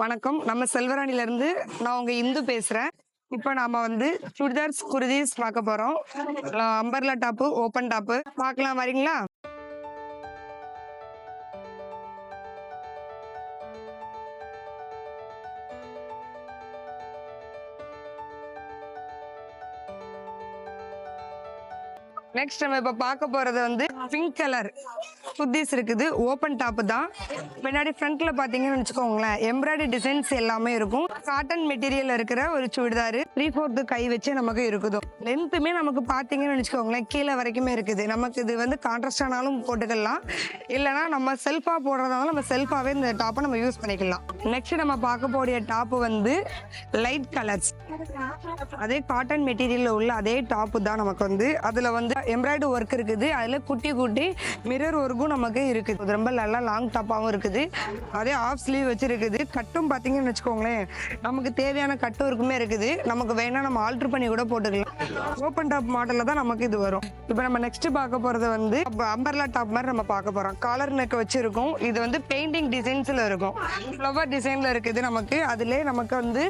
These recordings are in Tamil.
வணக்கம். நம்ம செல்வராணில இருந்து நான் உங்கள் இந்து பேசுகிறேன் இப்போ நாம வந்து சுடிதார்ஸ் குருதீஸ் பார்க்க போகிறோம் அம்பர்லா டாப்பு ஓப்பன் டாப்பு. பார்க்கலாம் வரீங்களா? நெக்ஸ்ட் நம்ம இப்போ பார்க்க போகிறது வந்து பிங்க் கலர் குர்தீஸ் இருக்குது. ஓப்பன் டாப் தான். பின்னாடி ஃப்ரண்ட்ல பாத்தீங்கன்னு வச்சுக்கோங்களேன். எம்ப்ராய்டரி டிசைன்ஸ் எல்லாமே இருக்கும். காட்டன் மெட்டீரியல் இருக்கிற ஒரு சுடிதார் த்ரீ ஃபோர்த்து கை வச்சு நமக்கு இருக்குதோ. லென்த்துமே நமக்கு பாத்தீங்கன்னு வச்சுக்கோங்களேன் கீழே வரைக்குமே இருக்குது. நமக்கு இது வந்து கான்ட்ராஸ்டானாலும் போட்டுக்கலாம். இல்லைன்னா நம்ம செல்ஃபா போடுறதால நம்ம செல்ஃபாவே இந்த டாப்பை நம்ம யூஸ் பண்ணிக்கலாம். நெக்ஸ்ட் நம்ம பார்க்க போடிய டாப் வந்து லைட் கலர்ஸ் அதே காட்டன் மெட்டீரியல்ல உள்ள அதே டாப் தான் நமக்கு வந்து. அதுல வந்து எம்ப்ராய்டரி ஒர்க் இருக்குது. அதுல குட்டி குட்டி மிரர் ஒர்க்கும் நமக்கு இருக்குது. இது ரொம்ப நல்லா லாங் டாப்பாகவும் இருக்குது. அதே ஆஃப் ஸ்லீவ் வச்சுருக்குது. கட்டும் பார்த்தீங்கன்னு வச்சுக்கோங்களேன். நமக்கு தேவையான கட்டும் இருக்குமே இருக்குது. நமக்கு வேணா நம்ம ஆல்ட்ரு பண்ணி கூட போட்டுக்கலாம். ஓப்பன் டாப் மாடல்ல தான் நமக்கு இது வரும். இப்போ நம்ம நெக்ஸ்ட் பார்க்க போறது வந்து அம்பர்லா டாப் மாதிரி நம்ம பார்க்க போறோம். காலர் நெக் வச்சிருக்கோம். இது வந்து பெயிண்டிங் டிசைன்ஸ்ல இருக்கும். ஃப்ளவர் டிசைன்ல இருக்குது நமக்கு. அதுல நமக்கு வந்து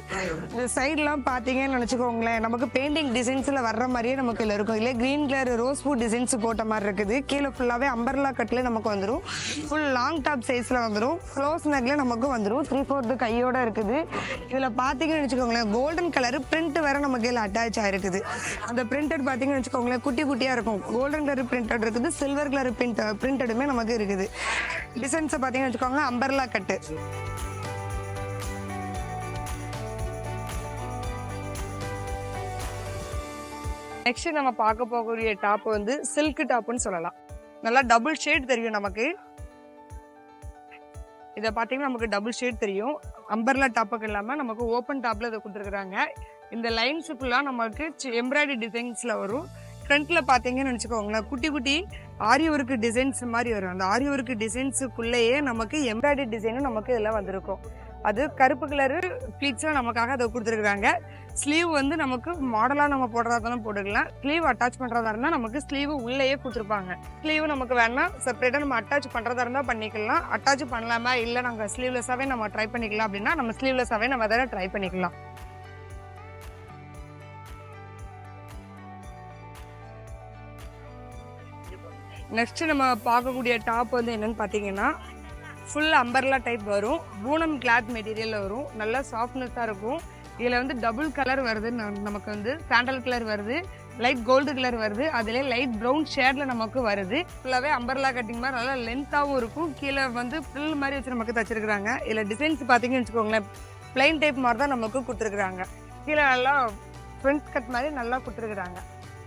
இந்த சைட்லாம் பார்த்தீங்கன்னு நினச்சிக்கோங்களேன். நமக்கு பெயிண்டிங் டிசைன்ஸில் வர்ற மாதிரியே நமக்கு இதில் இருக்கும். இல்லை க்ரீன் கலர் ரோஸ் பூ டிசைன்ஸ் போட்ட மாதிரி இருக்குது. கீழே ஃபுல்லாகவே அம்பர்லா கட்டில் நமக்கு வந்துடும் ஃபுல் லாங் டாப் சைஸில் வந்துடும் க்ளோஸ் நெக்ல நமக்கு வந்துடும் த்ரீ ஃபோர்த்து கையோட இருக்குது. இதில் பார்த்தீங்கன்னு வச்சுக்கோங்களேன் கோல்டன் கலர் பிரிண்ட் வேற நமக்கு இதில் அட்டாச் ஆயிருக்குது. அந்த பிரிண்டட் பார்த்தீங்கன்னு வச்சுக்கோங்களேன் குட்டி குட்டியாக இருக்கும். கோல்டன் கலர் பிரிண்டட் இருக்குது சில்வர் கலர் பிரிண்ட் பிரிண்டடுமே நமக்கு இருக்குது. டிசைன்ஸை பார்த்தீங்கன்னு வச்சுக்கோங்க அம்பர்லா கட்டு நெக்ஸ்ட் நம்ம பார்க்க போகக்கூடிய டாப் வந்து சில்க் டாப்னு சொல்லலாம். நல்லா டபுள் ஷேட் தெரியும் நமக்கு. இதை பார்த்தீங்கன்னா நமக்கு டபுள் ஷேட் தெரியும். அம்பர்லா டாப்புக்கு இல்லாமல் நமக்கு ஓப்பன் டாப்பில் இதை கொடுத்துருக்குறாங்க. இந்த லைன்ஸ் ஃபுல்லாக நமக்கு எம்ப்ராய்டரி டிசைன்ஸில் வரும். ஃப்ரண்ட்டில் பார்த்தீங்கன்னு வச்சுக்கோங்களேன் குட்டி குட்டி ஆரி ஒர்க்கு டிசைன்ஸ் மாதிரி வரும். அந்த ஆரி ஒர்க்கு டிசைன்ஸுக்குள்ளேயே நமக்கு எம்ப்ராய்டரி டிசைனும் நமக்கு இதில் வந்திருக்கும். அது கருப்பு கலரு ப்ளீட்ஸில் நமக்காக அதை கொடுத்துருக்குறாங்க ஸ்லீவ் வந்து நமக்கு மாடலாக நம்ம போடுறதா இருந்தாலும் போட்டுக்கலாம். ஸ்லீவ் அட்டாச் பண்ணுறதா இருந்தால் நமக்கு ஸ்லீவ் உள்ளேயே கொடுத்துருப்பாங்க. ஸ்லீவ் நமக்கு வேணால் செப்பரேட்டாக நம்ம அட்டாச் பண்ணுறதா இருந்தால் பண்ணிக்கலாம். அட்டாச் பண்ணலாமா? இல்லை நாங்கள் ஸ்லீவ்லெஸ்ஸாகவே நம்ம ட்ரை பண்ணிக்கலாம் அப்படின்னா நம்ம ஸ்லீவ்லெஸ்ஸாகவே நம்ம அதை ட்ரை பண்ணிக்கலாம். நெக்ஸ்ட் நம்ம பார்க்கக்கூடிய டாப் வந்து என்னன்னு பார்த்தீங்கன்னா ஃபுல் அம்பர்லா டைப் வரும். பூனம் கிளாத் மெட்டீரியலில் வரும். நல்லா சாஃப்ட்னஸாக இருக்கும். இதில் வந்து டபுள் கலர் வருது நமக்கு வந்து சாண்டல் கலர் வருது. லைட் கோல்டு கலர் வருது. அதிலே லைட் ப்ரௌன் ஷேடில் நமக்கு வருது. ஃபுல்லாகவே அம்பர்லா கட்டிங் மாதிரி நல்லா லென்த்தாகவும் இருக்கும். கீழே வந்து ஃபில் மாதிரி வச்சு நமக்கு தச்சிருக்கிறாங்க. இதில் டிசைன்ஸ் பார்த்தீங்கன்னு வச்சுக்கோங்களேன். பிளைன் டைப் மாதிரி தான் நமக்கு கொடுத்துருக்குறாங்க. கீழே நல்லா ஃப்ரண்ட் கட் மாதிரி நல்லா கொடுத்துருக்குறாங்க.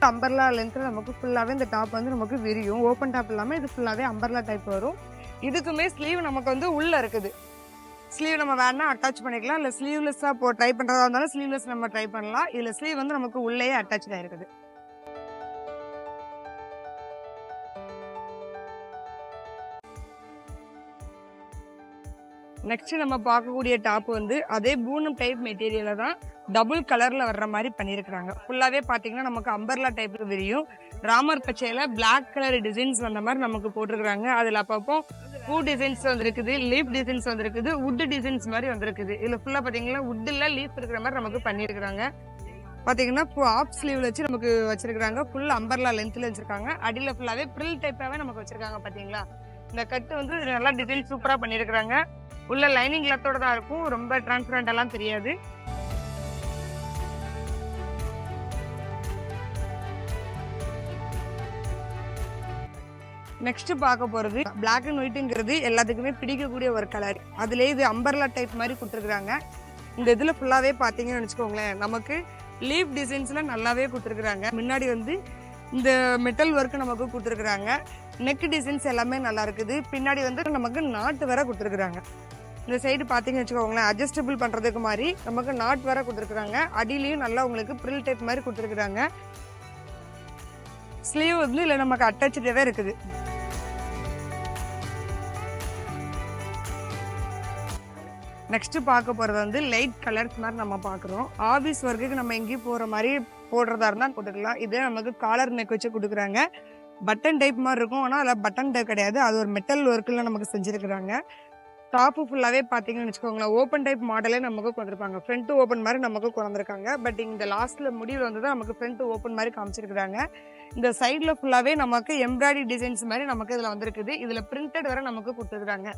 அம்பர்லா லென்த்தில் நமக்கு ஃபுல்லாகவே இந்த டாப் வந்து நமக்கு விரியும். ஓப்பன் டாப் இல்லாமல் இது ஃபுல்லாகவே அம்பர்லா டைப் வரும். இதுக்குமே ஸ்லீவ் நமக்கு வந்து உள்ளே இருக்குது. ஸ்லீவ் நம்ம வேணா அட்டாச் பண்ணிக்கலாம். இல்லை ஸ்லீவ்லெஸ்ஸாக போ ட்ரை பண்ணுறதா இருந்தாலும் ஸ்லீவ்லெஸ் நம்ம ட்ரை பண்ணலாம். இதில் ஸ்லீவ் வந்து நமக்கு உள்ளேயே அட்டாச் ஆகிருக்குது நெக்ஸ்ட் நம்ம பார்க்கக்கூடிய டாப் வந்து அதே பூனம் டைப் மெட்டீரியலில் தான் டபுள் கலரில் வர்ற மாதிரி பண்ணியிருக்கிறாங்க ஃபுல்லாகவே பார்த்தீங்கன்னா நமக்கு அம்பர்லா டைப்புக்கு விரியும் ராமர் பச்சையில் பிளாக் கலர் டிசைன்ஸ் வந்த மாதிரி நமக்கு போட்டிருக்கிறாங்க. அதில் அப்பப்போ பூ டிசைன்ஸ் வந்திருக்குது லீஃப் டிசைன்ஸ் வந்திருக்குது வுட்டு டிசைன்ஸ் மாதிரி வந்திருக்குது. இதில் ஃபுல்லாக பார்த்தீங்கன்னா வுட்டில் லீஃப் இருக்கிற மாதிரி நமக்கு பண்ணியிருக்கிறாங்க பார்த்தீங்கன்னா இப்போ ஆப் ஸ்லீவில் வச்சு நமக்கு வச்சிருக்காங்க ஃபுல் அம்பர்லா லென்த்ல வச்சிருக்காங்க. அடியில் ஃபுல்லாகவே ப்ரில் டைப்பாகவே நமக்கு வச்சிருக்காங்க பார்த்தீங்களா? இந்த கட்டு வந்து நல்லா டிசைன் சூப்பராக பண்ணியிருக்கிறாங்க உள்ள லைனிங் கிளாத்தோட தான் இருக்கும். ரொம்ப டிரான்ஸ்பரண்ட் எல்லாம் தெரியாது. நெக்ஸ்ட் பார்க்க போறது பிளாக் அண்ட் ஒயிட்டுங்கிறது எல்லாத்துக்குமே பிடிக்கக்கூடிய ஒரு கலர் அதுலேயே இது அம்பர்லா டைப் மாதிரி கொடுத்துருக்காங்க இந்த இதுல ஃபுல்லாவே பாத்தீங்கன்னு வச்சுக்கோங்களேன் நமக்கு லீவ் டிசைன்ஸ்ல நல்லாவே கொடுத்துருக்காங்க முன்னாடி வந்து இந்த மெட்டல் ஒர்க் நமக்கு கொடுத்துருக்காங்க நெக் டிசைன்ஸ் எல்லாமே நல்லா இருக்குது. பின்னாடி வந்து நமக்கு நாட்டு வர கொடுத்துருக்காங்க இந்த சைடு பார்த்தீங்கன்னு வச்சுக்கோங்களேன் அட்ஜஸ்டபிள் பண்ணுறதுக்கு மாதிரி நமக்கு நாட் வேற கொடுத்துருக்குறாங்க. அடியிலையும் நல்லா உங்களுக்கு ப்ரில் டைப் மாதிரி கொடுத்துருக்குறாங்க. ஸ்லீவ் வந்து இல்லை நமக்கு அட்டாச்சாகவே இருக்குது. நெக்ஸ்ட் பார்க்க போகிறது வந்து லைட் கலர்ஸ் மாதிரி நம்ம பார்க்குறோம். ஆஃபீஸ் ஒர்க்குக்கு நம்ம எங்கேயும் போகிற மாதிரி போடுறதா இருந்தால் போட்டுக்கலாம். இதே நமக்கு காலர் நெக் வச்சு கொடுக்குறாங்க. பட்டன் டைப் மாதிரி இருக்கும். ஆனால் அதில் பட்டன் டைப் கிடையாது. அது ஒரு மெட்டல் ஒர்க்கில் நமக்கு செஞ்சுருக்குறாங்க. டாப்பு ஃபுல்லாகவே பார்த்தீங்கன்னு வச்சுக்கோங்களேன். ஓப்பன் டைப் மாடலே நமக்கு கொண்டிருப்பாங்க ஃப்ரண்ட் ஓப்பன் மாதிரி நமக்கு கொண்டிருக்காங்க பட் இந்த லாஸ்ட்டில் முடிவில் வந்து தான் நமக்கு ஃப்ரண்ட் ஓப்பன் மாதிரி காமிச்சிருக்கிறாங்க. இந்த சைடில் ஃபுல்லாகவே நமக்கு எம்ப்ராய்டரி டிசைன்ஸ் மாதிரி நமக்கு இதில் வந்திருக்குது. இதில் பிரிண்டட் வர நமக்கு கொடுத்துருக்காங்க.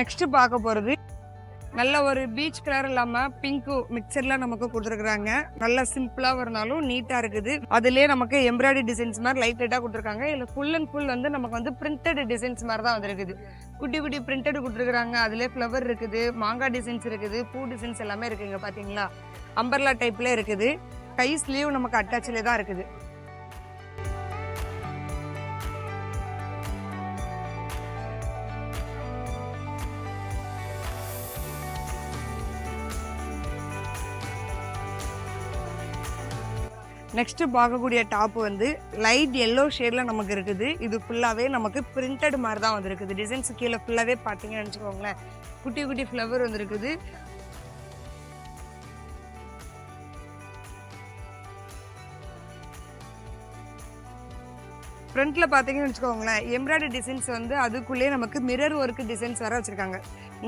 நெக்ஸ்ட் பார்க்க போகிறது நல்ல ஒரு பீச் கலர் இல்லாமல் பிங்க்கு மிக்சர்லாம் நமக்கு கொடுத்துருக்குறாங்க. நல்ல சிம்பிளாக இருந்தாலும் நீட்டாக இருக்குது. அதுலேயே நமக்கு எம்ப்ராய்டரி டிசைன்ஸ் மாதிரி லைட் லைட்டாக கொடுத்துருக்காங்க. இதில் ஃபுல் அண்ட் ஃபுல் வந்து நமக்கு வந்து பிரிண்டட் டிசைன்ஸ் மாதிரி தான் வந்திருக்குது. குட்டி குட்டி பிரிண்டட் கொடுத்துருக்குறாங்க. அதுலேயே ஃப்ளவர் இருக்குது மாங்காய் டிசைன்ஸ் இருக்குது பூ டிசைன்ஸ் எல்லாமே இருக்குங்க பார்த்தீங்களா அம்பர்லா டைப்ல இருக்குது. கை ஸ்லீவ் நமக்கு அட்டாச்சிலே தான் இருக்குது. நெக்ஸ்ட்டு பார்க்கக்கூடிய டாப் வந்து லைட் எல்லோ ஷேடில் நமக்கு இருக்குது. இது ஃபுல்லாகவே நமக்கு பிரிண்டட் மாதிரி தான் வந்திருக்குது. டிசைன்ஸ் கீழே ஃபுல்லாகவே பார்த்தீங்கன்னு நினச்சிக்கோங்களேன். குட்டி குட்டி ஃப்ளவர் வந்திருக்குது. ஃப்ரண்ட்டில் பார்த்தீங்கன்னு வச்சுக்கோங்களேன். எம்ப்ராய்டரி டிசைன்ஸ் வந்து அதுக்குள்ளேயே நமக்கு மிரர் ஒர்க் டிசைன்ஸ் வர வச்சுருக்காங்க.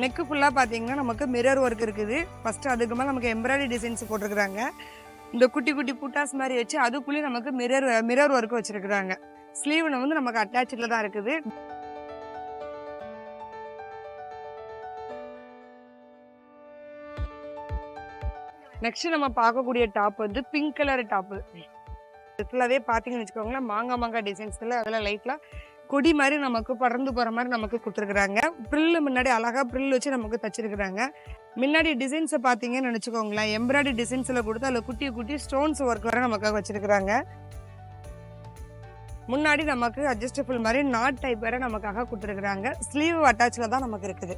நெக்கு ஃபுல்லாக பார்த்தீங்கன்னா நமக்கு மிரர் ஒர்க் இருக்குது. ஃபஸ்ட்டு அதுக்கு மேலே நமக்கு எம்ப்ராய்டரி டிசைன்ஸ் போட்டிருக்கிறாங்க. இந்த குட்டி குட்டி புட்டாஸ் மாதிரி வச்சு அதுக்குள்ளேயும் நமக்கு மிரர் மிரர் ஒர்க் வச்சிருக்கிறாங்க. ஸ்லீவ்ல வந்து நமக்கு அட்டாச்சில் தான் இருக்குது. நெக்ஸ்ட் நம்ம பார்க்கக்கூடிய டாப் வந்து பிங்க் கலர் டாப்பு ஃபுல்லாகவே பார்த்தீங்கன்னு வச்சுக்கோங்களேன் மாங்காய் மாங்காய் டிசைன்ஸில் அதில் லைட்டில் கொடி மாதிரி நமக்கு பறந்து போகிற மாதிரி நமக்கு கொடுத்துருக்குறாங்க. ப்ரில்லு முன்னாடி அழகாக ப்ரில் வச்சு நமக்கு தச்சிருக்கிறாங்க. முன்னாடி டிசைன்ஸை பார்த்தீங்கன்னு நினச்சிக்கோங்களேன். எம்ப்ராய்டரி டிசைன்ஸில் கொடுத்து அதில் குட்டி குட்டி ஸ்டோன்ஸ் ஒர்க் வர நமக்காக வச்சுருக்குறாங்க. முன்னாடி நமக்கு அட்ஜஸ்டபிள் மாதிரி நாட் டைப் வேற நமக்காக கொடுத்துருக்குறாங்க. ஸ்லீவ் அட்டாச்சில் தான் நமக்கு இருக்குது.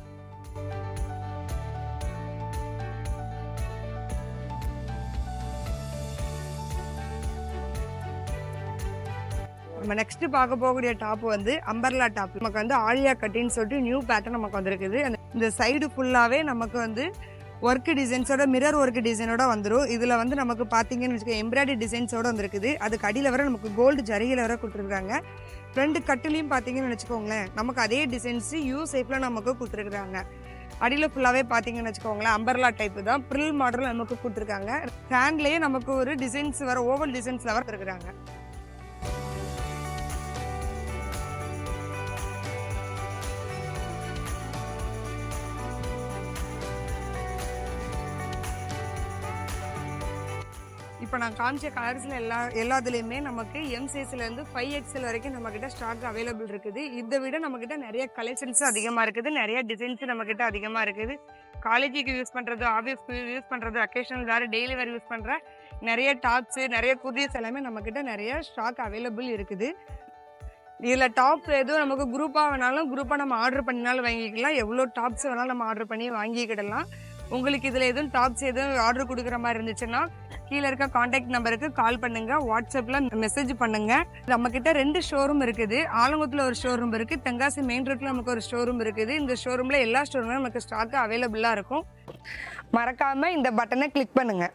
நம்ம நெக்ஸ்ட் பார்க்க போகக்கூடிய டாப் வந்து அம்பர்லா டாப் நமக்கு வந்து ஆலியா கட்டின்னு சொல்லிட்டு நியூ பேட்டர்ன் நமக்கு வந்திருக்குது. இந்த சைடு ஃபுல்லாகவே நமக்கு வந்து ஒர்க் டிசைன்ஸோட மிரர் ஒர்க் டிசைனோட வந்துடும் இதில் வந்து நமக்கு பார்த்தீங்கன்னு வச்சுக்கோ எம்ப்ராய்டரி டிசைன்ஸோட வந்திருக்குது. அதுக்கு அடியில் வர நமக்கு கோல்டு ஜரிகையில் வர கொடுத்துருக்காங்க. ஃப்ரண்ட் கட்டுலையும் பார்த்தீங்கன்னு வச்சுக்கோங்களேன் நமக்கு அதே டிசைன்ஸு யூ ஷேப்பில் நமக்கு கொடுத்துருக்குறாங்க. அடியில் ஃபுல்லாகவே பார்த்தீங்கன்னு வச்சுக்கோங்களேன் அம்பர்லா டைப்பு தான். ப்ரில் மாடல் நமக்கு கொடுத்துருக்காங்க. ஹேண்ட்லேயே நமக்கு ஒரு டிசைன்ஸ் வர ஓவல் டிசைன்ஸில் வர இருக்கிறாங்க இப்போ நான் காமிச்ச கலர்ஸில் எல்லா எல்லாத்துலேயுமே நமக்கு எம் சைஸ்லேருந்து ஃபைவ் எக்ஸ்எல் வரைக்கும் நம்மக்கிட்ட ஸ்டாக் அவைலபிள் இருக்குது. இதை விட நம்மக்கிட்ட நிறைய கலெக்ஷன்ஸும் அதிகமாக இருக்குது. நிறைய டிசைன்ஸும் நம்மக்கிட்ட அதிகமாக இருக்குது. காலேஜுக்கு யூஸ் பண்ணுறது ஆஃபீஸ்க்கு யூஸ் பண்ணுறது அக்கேஷனல் வேறு டெய்லி வேறு யூஸ் பண்ணுற நிறைய டாப்ஸு நிறைய குர்தீஸ் எல்லாமே நம்மக்கிட்ட நிறைய ஸ்டாக் அவைலபிள் இருக்குது. இதில் டாப் எதுவும் நமக்கு குரூப்பாக வேணாலும் குரூப்பாக நம்ம ஆர்டர் பண்ணினாலும் வாங்கிக்கலாம். எவ்வளோ டாப்ஸ் வேணாலும் நம்ம ஆர்டர் பண்ணி வாங்கிக்கிடலாம். உங்களுக்கு இதில் எதுவும் டாப்ஸ் எதுவும் ஆர்டர் கொடுக்குற மாதிரி இருந்துச்சுன்னா கீழே இருக்க காண்டாக்ட் நம்பருக்கு கால் பண்ணுங்க. வாட்ஸ்அப்பில் மெசேஜ் பண்ணுங்க. நம்ம கிட்ட ரெண்டு ஷோரூம் இருக்குது. ஆலங்குளத்தில் ஒரு ஷோரூம் இருக்கு. தென்காசி மெயின் ரோட்டில் நமக்கு ஒரு ஷோரூம் இருக்குது. இந்த ஷோரூம்ல எல்லா ஷோரூம்ல நமக்கு ஸ்டாக்கு அவைலபிளாக இருக்கும். மறக்காம இந்த பட்டனை கிளிக் பண்ணுங்க.